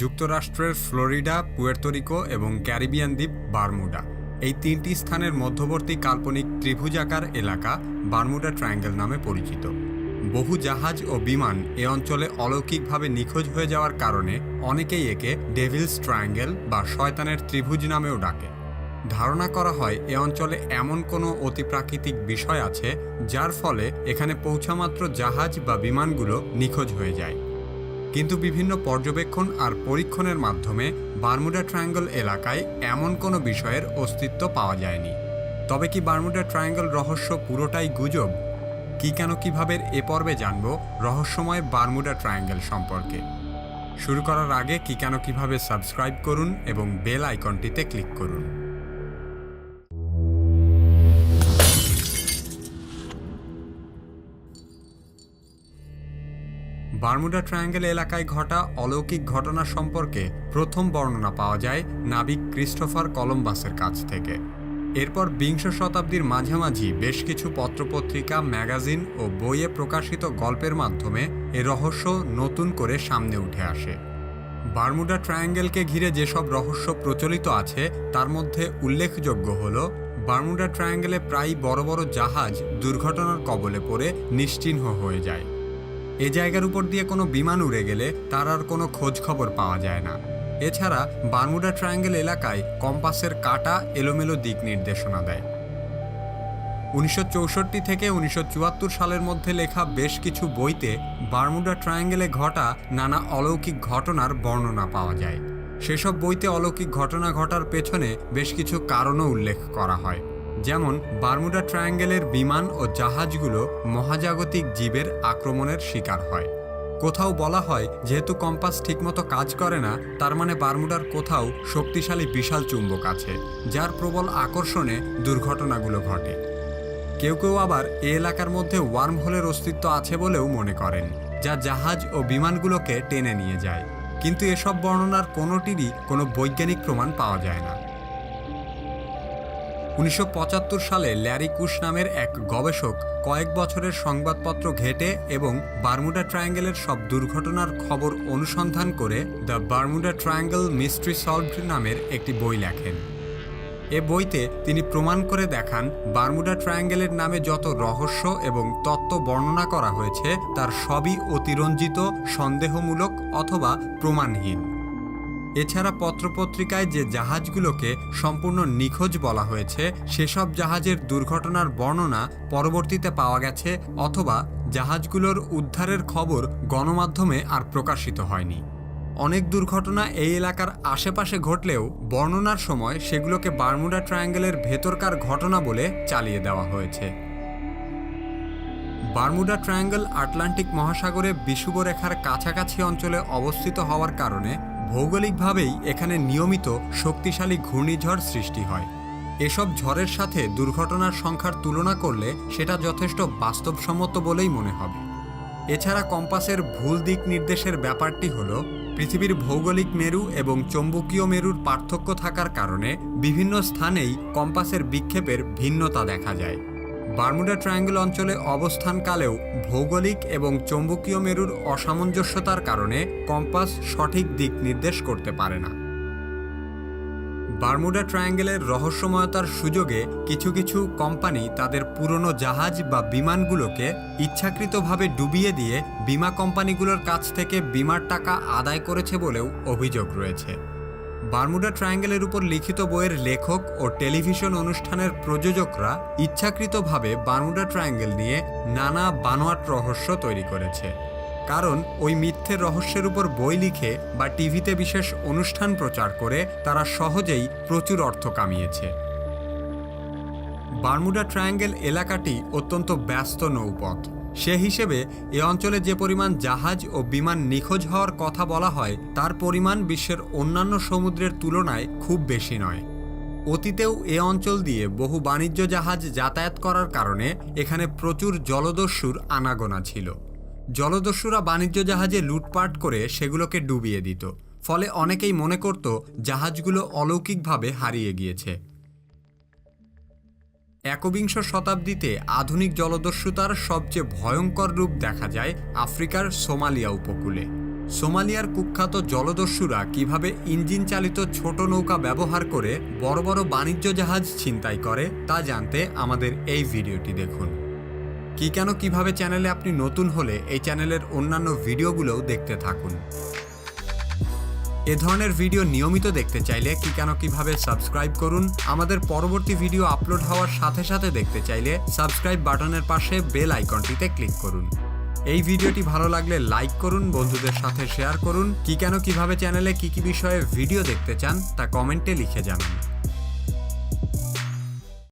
যুক্তরাষ্ট্রের Florida Puerto Rico এবং Caribbean দ্বীপ বারমুডা। এই তিনটি স্থানের মধ্যবর্তী কাল্পনিক ত্রিভুজাকার এলাকা বারমুডা ট্রায়াঙ্গেল নামে পরিচিত। বহু জাহাজ ও বিমান এ অঞ্চলে অলৌকিকভাবে নিখোঁজ হয়ে যাওয়ার কারণে অনেকেই একে ডেভিলস ট্রায়াঙ্গেল বা শয়তানের ত্রিভুজ নামেও ডাকে। ধারণা করা হয় এ অঞ্চলে এমন কোনো অতিপ্রাকৃতিক বিষয় আছে যার ফলে এখানে পৌঁছামাত্র জাহাজ বা বিমানগুলো নিখোঁজ হয়ে যায়। কিন্তু বিভিন্ন পর্যবেক্ষণ আর পরীক্ষণের মাধ্যমে বারমুডা ট্রায়াঙ্গল এলাকায় এমন কোনো বিষয়ের অস্তিত্ব পাওয়া যায়নি। তবে কি বারমুডা ট্রায়াঙ্গল রহস্য পুরোটাই গুজব? কি কেন কীভাবে এ পর্বে জানব রহস্যময় বারমুডা ট্রায়াঙ্গেল সম্পর্কে? শুরু করার আগে কি কেন কীভাবে সাবস্ক্রাইব করুন এবং বেল আইকনটিতে ক্লিক করুন। বারমুডা ট্রায়াঙ্গেল এলাকায় ঘটা অলৌকিক ঘটনা সম্পর্কে প্রথম বর্ণনা পাওয়া যায় নাবিক ক্রিস্টোফার কলম্বাসের কাছ থেকে। এরপর বিংশ শতাব্দীর মাঝামাঝি বেশ কিছু পত্রপত্রিকা, ম্যাগাজিন ও বইয়ে প্রকাশিত গল্পের মাধ্যমে এ রহস্য নতুন করে সামনে উঠে আসে। বার্মুডা ট্রায়াঙ্গেলকে ঘিরে যেসব রহস্য প্রচলিত আছে, তার মধ্যে উল্লেখযোগ্য হল, বার্মুডা ট্রায়াঙ্গেলে প্রায় বড় বড় জাহাজ দুর্ঘটনার কবলে পড়ে নিশ্চিহ্ন হয়ে যায়। এ জায়গার উপর দিয়ে কোনো বিমান উড়ে গেলে তার আর কোনো খোঁজ খবর পাওয়া যায় না। এছাড়া বারমুডা ট্রায়াঙ্গেল এলাকায় কম্পাসের কাটা এলোমেলো দিক নির্দেশনা দেয়। উনিশশো চৌষট্টি থেকে উনিশশো চুয়াত্তর সালের মধ্যে লেখা বেশ কিছু বইতে বারমুডা ট্রায়াঙ্গেলে ঘটা নানা অলৌকিক ঘটনার বর্ণনা পাওয়া যায়। সেসব বইতে অলৌকিক ঘটনা ঘটার পেছনে বেশ কিছু কারণও উল্লেখ করা হয়। যেমন বারমুডা ট্রায়াঙ্গেলের বিমান ও জাহাজগুলো মহাজাগতিক জীবের আক্রমণের শিকার হয়। কোথাও বলা হয়, যেহেতু কম্পাস ঠিকমতো কাজ করে না, তার মানে বারমুডার কোথাও শক্তিশালী বিশাল চুম্বক আছে, যার প্রবল আকর্ষণে দুর্ঘটনাগুলো ঘটে। কেউ কেউ আবার এ এলাকার মধ্যে ওয়ার্ম হোলের অস্তিত্ব আছে বলেও মনে করেন, যা জাহাজ ও বিমানগুলোকে টেনে নিয়ে যায়। কিন্তু এসব বর্ণনার কোনোটিরই কোনো বৈজ্ঞানিক প্রমাণ পাওয়া যায় না। উনিশশো পঁচাত্তর সালে ল্যারি কুশ নামের এক গবেষক কয়েক বছরের সংবাদপত্র ঘেটে এবং বারমুডা ট্রায়াঙ্গেলের সব দুর্ঘটনার খবর অনুসন্ধান করে the Bermuda Triangle mystery solved নামের একটি বই লেখেন। এ বইতে তিনি প্রমাণ করে দেখান, বারমুডা ট্রায়াঙ্গেলের নামে যত রহস্য এবং তত্ত্ব বর্ণনা করা হয়েছে, তার সবই অতিরঞ্জিত, সন্দেহমূলক অথবা প্রমাণহীন। এছাড়া পত্রপত্রিকায় যে জাহাজগুলোকে সম্পূর্ণ নিখোঁজ বলা হয়েছে, সেসব জাহাজের দুর্ঘটনার বর্ণনা পরবর্তীতে পাওয়া গেছে অথবা জাহাজগুলোর উদ্ধারের খবর গণমাধ্যমে আর প্রকাশিত হয়নি। অনেক দুর্ঘটনা এই এলাকার আশেপাশে ঘটলেও বর্ণনার সময় সেগুলোকে বারমুডা ট্রায়াঙ্গেলের ভেতরকার ঘটনা বলে চালিয়ে দেওয়া হয়েছে। বারমুডা ট্রায়াঙ্গেল আটলান্টিক মহাসাগরে বিষুবরেখার কাছাকাছি অঞ্চলে অবস্থিত হওয়ার কারণে ভৌগোলিকভাবেই এখানে নিয়মিত শক্তিশালী ঘূর্ণিঝড় সৃষ্টি হয়। এসব ঝড়ের সাথে দুর্ঘটনার সংখ্যার তুলনা করলে সেটা যথেষ্ট বাস্তবসম্মত বলেই মনে হবে। এছাড়া কম্পাসের ভুল দিক নির্দেশের ব্যাপারটি হল, পৃথিবীর ভৌগোলিক মেরু এবং চৌম্বকীয় মেরুর পার্থক্য থাকার কারণে বিভিন্ন স্থানেই কম্পাসের বিক্ষেপের ভিন্নতা দেখা যায়। বারমুডা ট্রায়াঙ্গেল অঞ্চলে অবস্থানকালেও ভৌগোলিক এবং চৌম্বকীয় মেরুর অসামঞ্জস্যতার কারণে কম্পাস সঠিক দিক নির্দেশ করতে পারে না। বারমুডা ট্রায়াঙ্গেলের রহস্যময়তার সুযোগে কিছু কিছু কোম্পানি তাদের পুরনো জাহাজ বা বিমানগুলোকে ইচ্ছাকৃতভাবে ডুবিয়ে দিয়ে বিমা কোম্পানিগুলোর কাছ থেকে বিমার টাকা আদায় করেছে বলেও অভিযোগ রয়েছে। বারমুডা ট্রায়াঙ্গেলের উপর লিখিত বইয়ের লেখক ও টেলিভিশন অনুষ্ঠানের প্রযোজকরা ইচ্ছাকৃতভাবে বারমুডা ট্রায়াঙ্গেল নিয়ে নানা বানোয়াট রহস্য তৈরি করেছে। কারণ ওই মিথ্যের রহস্যের উপর বই লিখে বা টিভিতে বিশেষ অনুষ্ঠান প্রচার করে তারা সহজেই প্রচুর অর্থ কামিয়েছে। বারমুডা ট্রায়াঙ্গেল এলাকাটি অত্যন্ত ব্যস্ত নৌপথ। সে হিসেবে এ অঞ্চলে যে পরিমাণ জাহাজ ও বিমান নিখোঁজ হওয়ার কথা বলা হয়, তার পরিমাণ বিশ্বের অন্যান্য সমুদ্রের তুলনায় খুব বেশি নয়। অতীতেও এ অঞ্চল দিয়ে বহু বাণিজ্য জাহাজ যাতায়াত করার কারণে এখানে প্রচুর জলদস্যুর আনাগোনা ছিল। জলদস্যুরা বাণিজ্য জাহাজে লুটপাট করে সেগুলোকে ডুবিয়ে দিত, ফলে অনেকেই মনে করত জাহাজগুলো অলৌকিকভাবে হারিয়ে গিয়েছে। একবিংশ শতাব্দীতে আধুনিক জলদস্যুতার সবচেয়ে ভয়ঙ্কর রূপ দেখা যায় আফ্রিকার সোমালিয়া উপকূলে। সোমালিয়ার কুখ্যাত জলদস্যুরা কীভাবে ইঞ্জিন চালিত ছোট নৌকা ব্যবহার করে বড় বড় বাণিজ্য জাহাজ ছিনতাই করে, তা জানতে আমাদের এই ভিডিওটি দেখুন। কি কেন কীভাবে চ্যানেলে আপনি নতুন হলে এই চ্যানেলের অন্যান্য ভিডিওগুলোও দেখতে থাকুন। এ ধরনের ভিডিও নিয়মিত দেখতে চাইলে কি কেন কীভাবে সাবস্ক্রাইব করুন, আমাদের পরবর্তী ভিডিও আপলোড হওয়ার সাথে সাথে দেখতে চাইলে সাবস্ক্রাইব বাটনের পাশে বেল আইকনটিতে ক্লিক করুন। এই ভিডিওটি ভালো লাগলে লাইক করুন, বন্ধুদের সাথে শেয়ার করুন, কি কেন কীভাবে চ্যানেলে কি কি বিষয়ে ভিডিও দেখতে চান তা কমেন্টে লিখে জানান।